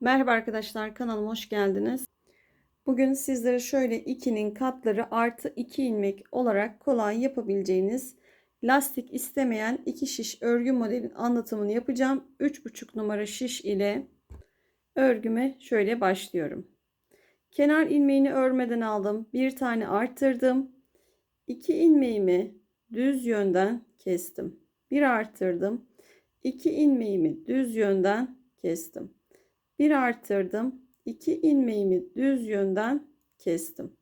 Merhaba arkadaşlar kanalıma hoş geldiniz. Bugün sizlere şöyle 2'nin katları artı 2 ilmek olarak kolay yapabileceğiniz lastik istemeyen 2 şiş örgü modelin anlatımını yapacağım. 3,5 numara şiş ile örgüme şöyle başlıyorum. Kenar ilmeğini örmeden aldım. Bir tane arttırdım. 2 ilmeğimi düz yönden kestim. Bir arttırdım. 2 ilmeğimi düz yönden kestim. Bir arttırdım. 2 ilmeğimi düz yönden kestim.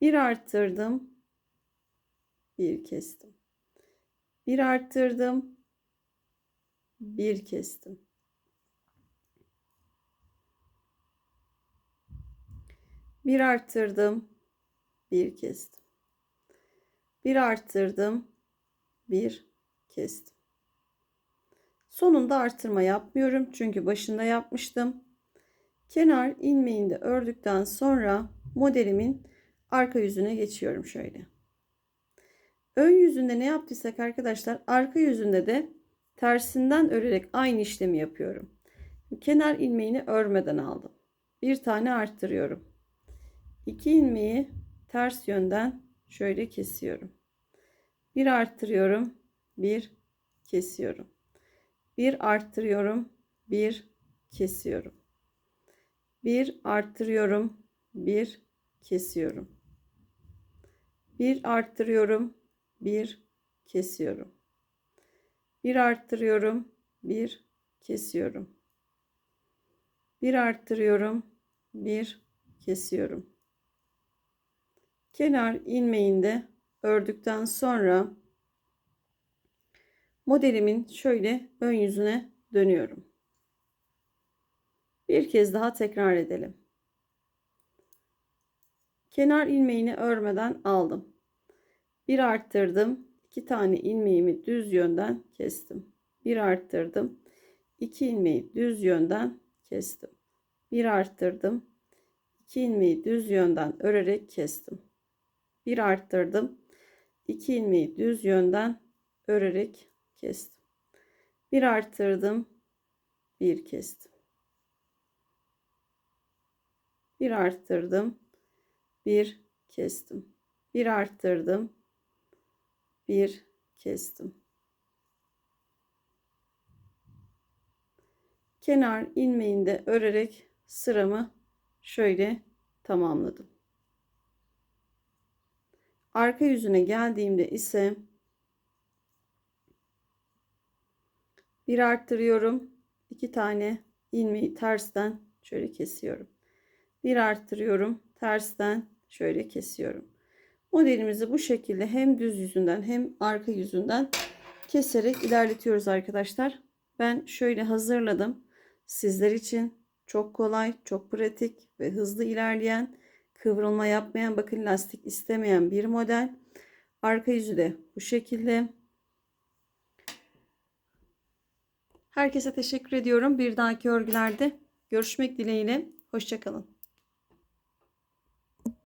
Bir arttırdım. Bir kestim. Bir arttırdım. Bir kestim. Bir arttırdım. Bir kestim. Bir arttırdım. Bir kestim. Sonunda artırma yapmıyorum çünkü başında yapmıştım. Kenar ilmeğini ördükten sonra modelimin arka yüzüne geçiyorum şöyle. Ön yüzünde ne yaptıysak arkadaşlar arka yüzünde de tersinden örerek aynı işlemi yapıyorum. Kenar ilmeğini örmeden aldım. Bir tane arttırıyorum. İki ilmeği ters yönden şöyle kesiyorum. Bir arttırıyorum. Bir kesiyorum. Bir arttırıyorum. Bir kesiyorum. Bir arttırıyorum. Bir kesiyorum. Bir arttırıyorum. Bir kesiyorum. Bir arttırıyorum. Bir kesiyorum. Bir arttırıyorum. Bir kesiyorum. Kenar ilmeğinde ördükten sonra modelimin şöyle ön yüzüne dönüyorum. Bir kez daha tekrar edelim. Kenar ilmeğini örmeden aldım. Bir arttırdım. iki tane ilmeğimi düz yönden kestim. Bir arttırdım. iki ilmeği düz yönden kestim. Bir arttırdım. iki ilmeği düz yönden örerek kestim. Bir arttırdım. iki ilmeği düz yönden örerek kestim. Bir arttırdım. Bir kestim. Bir arttırdım. Bir kestim. Bir arttırdım. Bir kestim. Kenar ilmeğinde örerek sıramı şöyle tamamladım. Arka yüzüne geldiğimde ise bir arttırıyorum. iki tane ilmeği tersten şöyle kesiyorum. Bir arttırıyorum. Tersten şöyle kesiyorum. Modelimizi bu şekilde hem düz yüzünden hem arka yüzünden keserek ilerletiyoruz arkadaşlar. Ben şöyle hazırladım. Sizler için çok kolay, çok pratik ve hızlı ilerleyen, kıvrılma yapmayan, bakın lastik istemeyen bir model. Arka yüzü de bu şekilde. Herkese teşekkür ediyorum. Bir dahaki örgülerde görüşmek dileğiyle. Hoşçakalın.